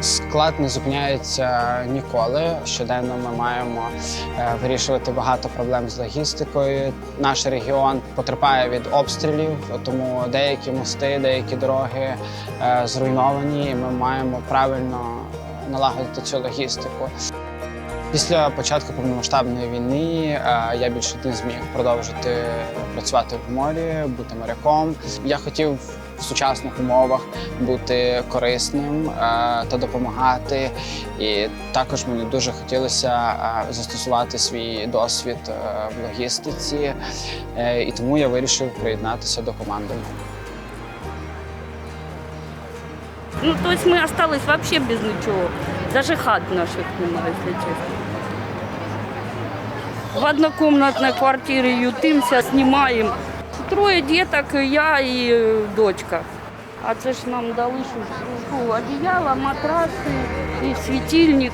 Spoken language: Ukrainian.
Склад не зупиняється ніколи. Щоденно ми маємо е, вирішувати багато проблем з логістикою. Наш регіон потерпає від обстрілів, тому деякі мости, деякі дороги е, зруйновані, і ми маємо правильно налагодити цю логістику. Після початку повномасштабної війни е, я більше не зміг продовжити працювати в морі, бути моряком. Я хотів в сучасних умовах бути корисним е, та допомагати. І також мені дуже хотілося е, застосувати свій досвід е, в логістиці, і тому я вирішив приєднатися до команди. Ну, то есть мы остались вообще без ничего. Даже хат наших немає, если честно. В однокомнатной квартире ютимся, снимаем троє діток, я і е, дочка. А це ж нам дали шушку, одіяла, матраси і світильник.